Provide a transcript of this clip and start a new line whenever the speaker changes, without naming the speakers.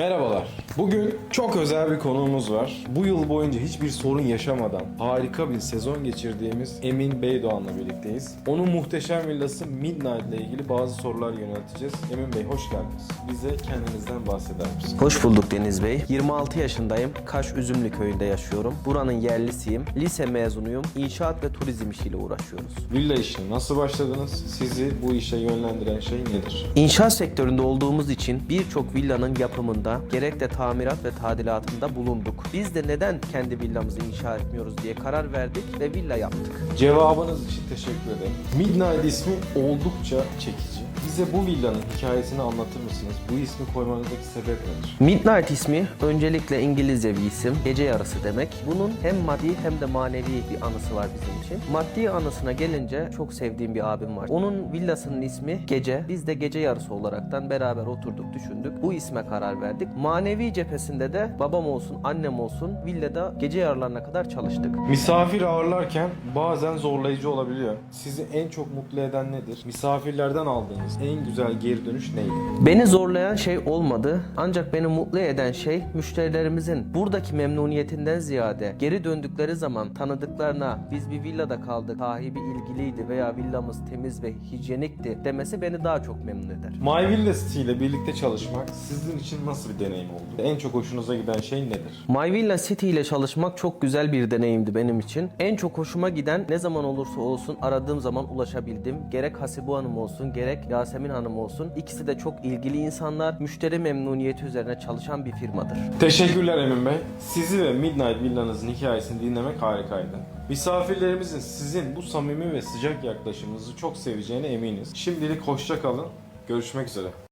Merhaba. Bugün çok özel bir konuğumuz var. Bu yıl boyunca hiçbir sorun yaşamadan harika bir sezon geçirdiğimiz Emin Beydoğan'la birlikteyiz. Onun muhteşem villası Midnight ile ilgili bazı sorular yönelteceğiz. Emin Bey hoş geldiniz. Bize kendinizden bahseder misiniz?
Hoş bulduk Deniz Bey. 26 yaşındayım. Kaş Üzümlü köyünde yaşıyorum. Buranın yerlisiyim. Lise mezunuyum. İnşaat ve turizm işiyle uğraşıyoruz.
Villa işine nasıl başladınız? Sizi bu işe yönlendiren şey nedir?
İnşaat sektöründe olduğumuz için birçok villanın yapımında gerek de tamirat ve tadilatında bulunduk. Biz de neden kendi villamızı inşa etmiyoruz diye karar verdik ve villa yaptık.
Cevabınız için teşekkür ederim. Midnight ismi oldukça çekici. Bize bu villanın hikayesini anlatır mısınız? Bu ismi koymanızdaki sebep nedir?
Midnight ismi öncelikle İngilizce bir isim. Gece yarısı demek. Bunun hem maddi hem de manevi bir anısı var bizim için. Maddi anısına gelince çok sevdiğim bir abim var. Onun villasının ismi Gece. Biz de gece yarısı olaraktan beraber oturduk düşündük. Bu isme karar verdik. Manevi cephesinde de babam olsun annem olsun villada gece yarılarına kadar çalıştık.
Misafir ağırlarken bazen zorlayıcı olabiliyor. Sizi en çok mutlu eden nedir? Misafirlerden aldığınız en güzel geri dönüş neydi?
Beni zorlayan şey olmadı. Ancak beni mutlu eden şey müşterilerimizin buradaki memnuniyetinden ziyade geri döndükleri zaman tanıdıklarına biz bir villada kaldık, sahibi ilgiliydi veya villamız temiz ve hijyenikti demesi beni daha çok memnun eder.
My Villa City ile birlikte çalışmak sizin için nasıl bir deneyim oldu? En çok hoşunuza giden şey nedir?
My Villa City ile çalışmak çok güzel bir deneyimdi benim için. En çok hoşuma giden ne zaman olursa olsun aradığım zaman ulaşabildim. Gerek Hasibu Hanım olsun gerek Yasemin Hanım olsun. İkisi de çok ilgili insanlar. Müşteri memnuniyeti üzerine çalışan bir firmadır.
Teşekkürler Emin Bey. Sizi ve Midnight villanızın hikayesini dinlemek harikaydı. Misafirlerimizin sizin bu samimi ve sıcak yaklaşımınızı çok seveceğine eminiz. Şimdilik hoşça kalın. Görüşmek üzere.